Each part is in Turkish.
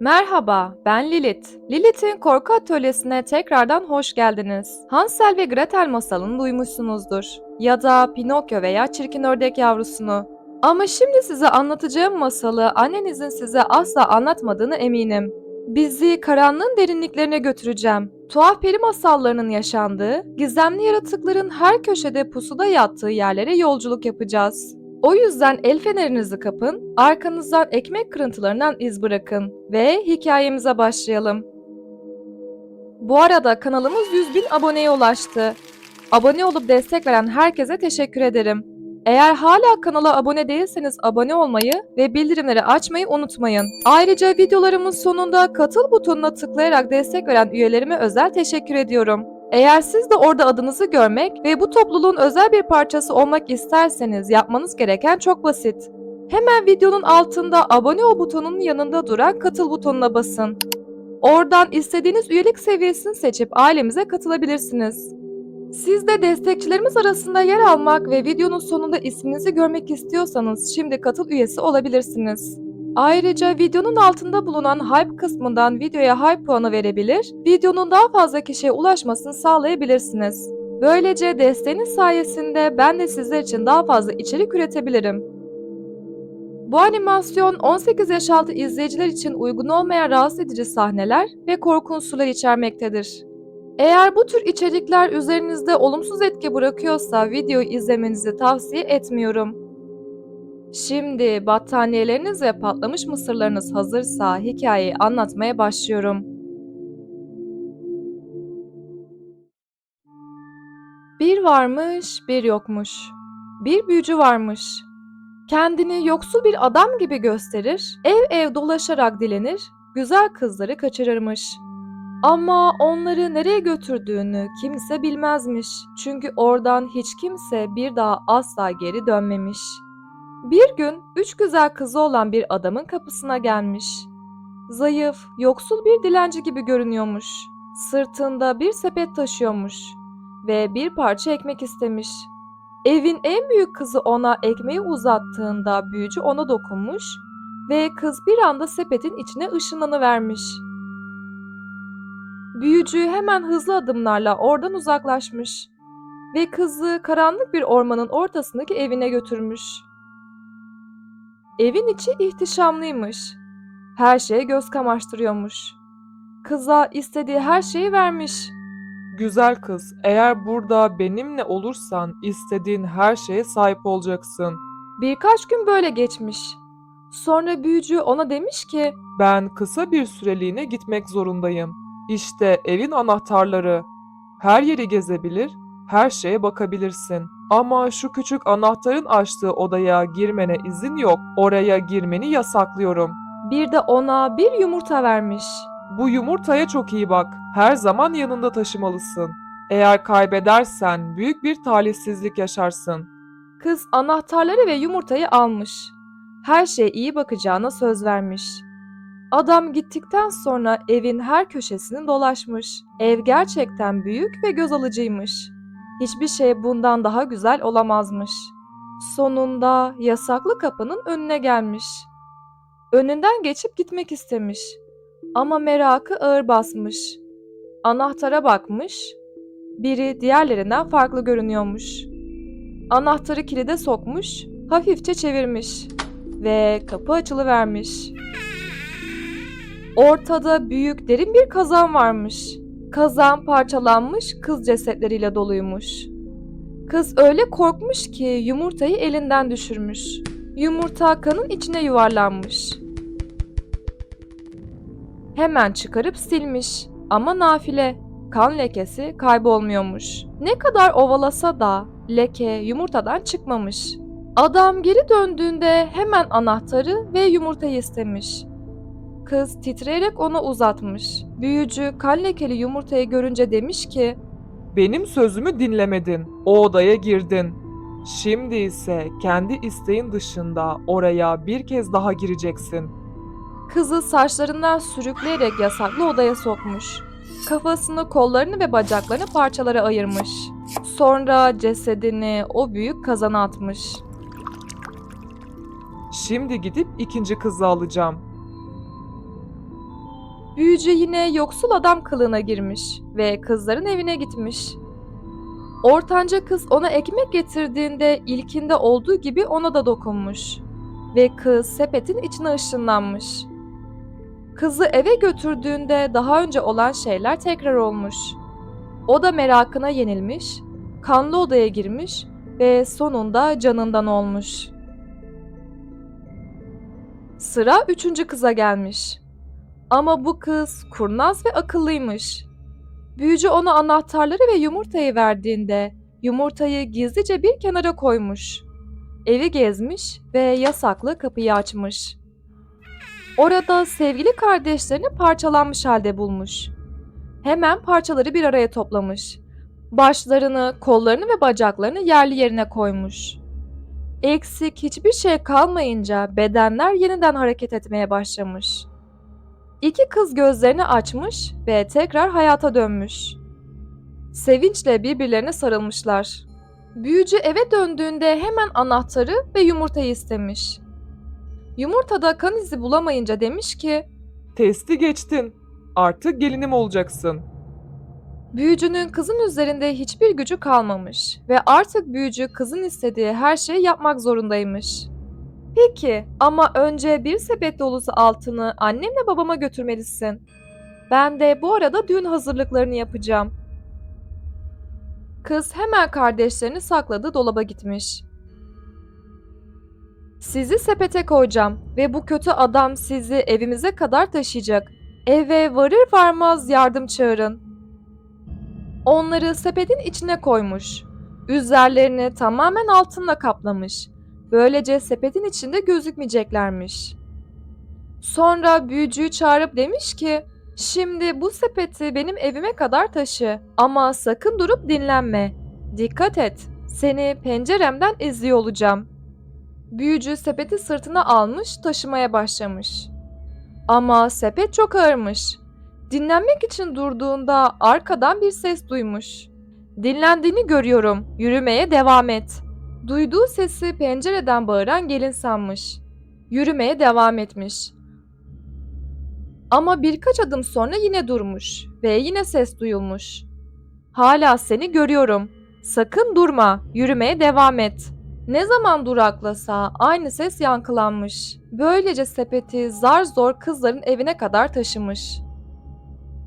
Merhaba, ben Lilith. Lilith'in korku atölyesine tekrardan hoş geldiniz. Hansel ve Gretel masalını duymuşsunuzdur. Ya da Pinokyo veya Çirkin Ördek Yavrusunu. Ama şimdi size anlatacağım masalı annenizin size asla anlatmadığını eminim. Bizi karanlığın derinliklerine götüreceğim. Tuhaf peri masallarının yaşandığı, gizemli yaratıkların her köşede pusuda yattığı yerlere yolculuk yapacağız. O yüzden el fenerinizi kapın, arkanızdan ekmek kırıntılarından iz bırakın ve hikayemize başlayalım. Bu arada kanalımız 100 bin aboneye ulaştı. Abone olup destek veren herkese teşekkür ederim. Eğer hala kanala abone değilseniz abone olmayı ve bildirimleri açmayı unutmayın. Ayrıca videolarımın sonunda katıl butonuna tıklayarak destek veren üyelerime özel teşekkür ediyorum. Eğer siz de orada adınızı görmek ve bu topluluğun özel bir parçası olmak isterseniz yapmanız gereken çok basit. Hemen videonun altında abone ol butonunun yanında duran katıl butonuna basın. Oradan istediğiniz üyelik seviyesini seçip ailemize katılabilirsiniz. Siz de destekçilerimiz arasında yer almak ve videonun sonunda isminizi görmek istiyorsanız şimdi katıl üyesi olabilirsiniz. Ayrıca videonun altında bulunan hype kısmından videoya hype puanı verebilir, videonun daha fazla kişiye ulaşmasını sağlayabilirsiniz. Böylece desteğiniz sayesinde ben de sizler için daha fazla içerik üretebilirim. Bu animasyon 18 yaş altı izleyiciler için uygun olmayan rahatsız edici sahneler ve korku unsurları içermektedir. Eğer bu tür içerikler üzerinizde olumsuz etki bırakıyorsa videoyu izlemenizi tavsiye etmiyorum. Şimdi battaniyeleriniz ve patlamış mısırlarınız hazırsa hikayeyi anlatmaya başlıyorum. Bir varmış, bir yokmuş. Bir büyücü varmış. Kendini yoksul bir adam gibi gösterir, ev ev dolaşarak dilenir, güzel kızları kaçırırmış. Ama onları nereye götürdüğünü kimse bilmezmiş. Çünkü oradan hiç kimse bir daha asla geri dönmemiş. Bir gün üç güzel kızı olan bir adamın kapısına gelmiş. Zayıf, yoksul bir dilenci gibi görünüyormuş. Sırtında bir sepet taşıyormuş ve bir parça ekmek istemiş. Evin en büyük kızı ona ekmeği uzattığında büyücü ona dokunmuş ve kız bir anda sepetin içine ışınlanıvermiş. Büyücü hemen hızlı adımlarla oradan uzaklaşmış ve kızı karanlık bir ormanın ortasındaki evine götürmüş. Evin içi ihtişamlıymış. Her şeye göz kamaştırıyormuş. Kıza istediği her şeyi vermiş. Güzel kız, eğer burada benimle olursan istediğin her şeye sahip olacaksın. Birkaç gün böyle geçmiş. Sonra büyücü ona demiş ki, Ben kısa bir süreliğine gitmek zorundayım. İşte evin anahtarları. Her yeri gezebilir, her şeye bakabilirsin. Ama şu küçük anahtarın açtığı odaya girmene izin yok. Oraya girmeni yasaklıyorum. bir de ona bir yumurta vermiş. Bu yumurtaya çok iyi bak. Her zaman yanında taşımalısın. Eğer kaybedersen büyük bir talihsizlik yaşarsın. Kız anahtarları ve yumurtayı almış. Her şeye iyi bakacağına söz vermiş. Adam gittikten sonra evin her köşesini dolaşmış. Ev gerçekten büyük ve göz alıcıymış. Hiçbir şey bundan daha güzel olamazmış. Sonunda yasaklı kapının önüne gelmiş. Önünden geçip gitmek istemiş. Ama merakı ağır basmış. Anahtara bakmış. Biri diğerlerinden farklı görünüyormuş. Anahtarı kilide sokmuş, hafifçe çevirmiş ve kapı açılıvermiş. Ortada büyük derin bir kazan varmış. Kazan parçalanmış kız cesetleriyle doluymuş. Kız öyle korkmuş ki yumurtayı elinden düşürmüş. Yumurta kanın içine yuvarlanmış. Hemen çıkarıp silmiş ama nafile kan lekesi kaybolmuyormuş. Ne kadar ovalasa da leke yumurtadan çıkmamış. Adam geri döndüğünde hemen anahtarı ve yumurtayı istemiş. Kız titreyerek ona uzatmış. Büyücü kan lekeli yumurtayı görünce demiş ki Benim sözümü dinlemedin. O odaya girdin. Şimdi ise kendi isteğin dışında oraya bir kez daha gireceksin. kızı saçlarından sürükleyerek yasaklı odaya sokmuş. Kafasını, kollarını ve bacaklarını parçalara ayırmış. Sonra cesedini o büyük kazana atmış. Şimdi gidip ikinci kızı alacağım. Büyücü yine yoksul adam kılığına girmiş ve kızların evine gitmiş. Ortanca kız ona ekmek getirdiğinde ilkinde olduğu gibi ona da dokunmuş. Ve kız sepetin içine ışınlanmış. Kızı eve götürdüğünde daha önce olan şeyler tekrar olmuş. O da merakına yenilmiş, kanlı odaya girmiş ve sonunda canından olmuş. Sıra üçüncü kıza gelmiş. Ama bu kız kurnaz ve akıllıymış. Büyücü ona anahtarları ve yumurtayı verdiğinde yumurtayı gizlice bir kenara koymuş. Evi gezmiş ve yasaklı kapıyı açmış. Orada sevgili kardeşlerini parçalanmış halde bulmuş. Hemen parçaları bir araya toplamış. Başlarını, kollarını ve bacaklarını yerli yerine koymuş. Eksik hiçbir şey kalmayınca bedenler yeniden hareket etmeye başlamış. İki kız gözlerini açmış ve tekrar hayata dönmüş. Sevinçle birbirlerine sarılmışlar. Büyücü eve döndüğünde hemen anahtarı ve yumurtayı istemiş. Yumurtada kan izi bulamayınca demiş ki, Testi geçtin. Artık gelinim olacaksın. büyücünün kızın üzerinde hiçbir gücü kalmamış ve artık büyücü kızın istediği her şeyi yapmak zorundaymış. Peki ama önce bir sepet dolusu altını annemle babama götürmelisin. Ben de bu arada düğün hazırlıklarını yapacağım. Kız hemen kardeşlerini sakladı dolaba gitmiş. Sizi sepete koyacağım ve bu kötü adam sizi evimize kadar taşıyacak. Eve varır varmaz yardım çağırın. Onları sepetin içine koymuş. Üzerlerini tamamen altınla kaplamış. Böylece sepetin içinde gözükmeyeceklermiş. Sonra büyücüyü çağırıp demiş ki, Şimdi bu sepeti benim evime kadar taşı ama sakın durup dinlenme. Dikkat et, seni penceremden izliyor olacağım. Büyücü sepeti sırtına almış taşımaya başlamış. Ama sepet çok ağırmış. Dinlenmek için durduğunda arkadan bir ses duymuş. Dinlendiğini görüyorum, yürümeye devam et. Duyduğu sesi pencereden bağıran gelin sanmış. Yürümeye devam etmiş. Ama birkaç adım sonra yine durmuş ve yine ses duyulmuş. Hala seni görüyorum. Sakın durma, yürümeye devam et. Ne zaman duraklasa aynı ses yankılanmış. Böylece sepeti zar zor kızların evine kadar taşımış.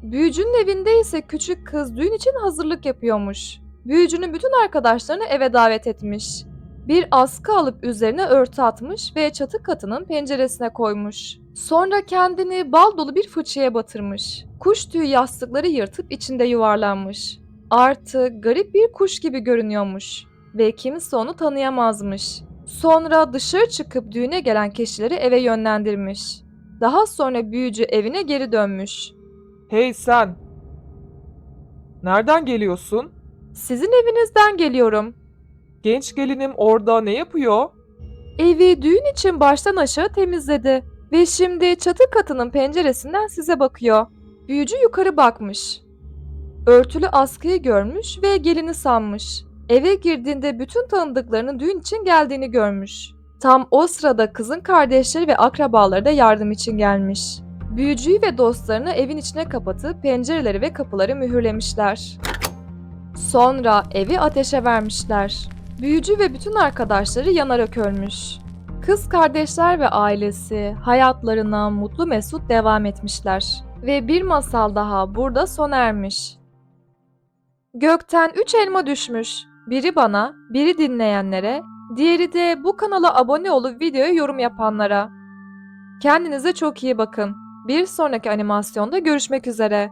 Büyücünün evinde ise küçük kız düğün için hazırlık yapıyormuş. Büyücünün bütün arkadaşlarını eve davet etmiş. Bir askı alıp üzerine örtü atmış ve çatı katının penceresine koymuş. Sonra kendini bal dolu bir fıçıya batırmış. Kuş tüyü yastıkları yırtıp içinde yuvarlanmış. Artık garip bir kuş gibi görünüyormuş ve kimse onu tanıyamazmış. Sonra dışarı çıkıp düğüne gelen kişileri eve yönlendirmiş. Daha sonra büyücü evine geri dönmüş. Hey sen! Nereden geliyorsun? Sizin evinizden geliyorum. Genç gelinim orada ne yapıyor? Evi düğün için baştan aşağı temizledi ve şimdi çatı katının penceresinden size bakıyor. Büyücü yukarı bakmış. Örtülü askıyı görmüş ve gelini sanmış. Eve girdiğinde bütün tanıdıklarının düğün için geldiğini görmüş. Tam o sırada kızın kardeşleri ve akrabaları da yardım için gelmiş. Büyücüyü ve dostlarını evin içine kapatıp pencereleri ve kapıları mühürlemişler. Sonra evi ateşe vermişler. Büyücü ve bütün arkadaşları yanarak ölmüş. Kız kardeşler ve ailesi hayatlarına mutlu mesut devam etmişler. Ve bir masal daha burada sona ermiş. Gökten üç elma düşmüş. Biri bana, biri dinleyenlere, diğeri de bu kanala abone olup videoya yorum yapanlara. Kendinize çok iyi bakın. Bir sonraki animasyonda görüşmek üzere.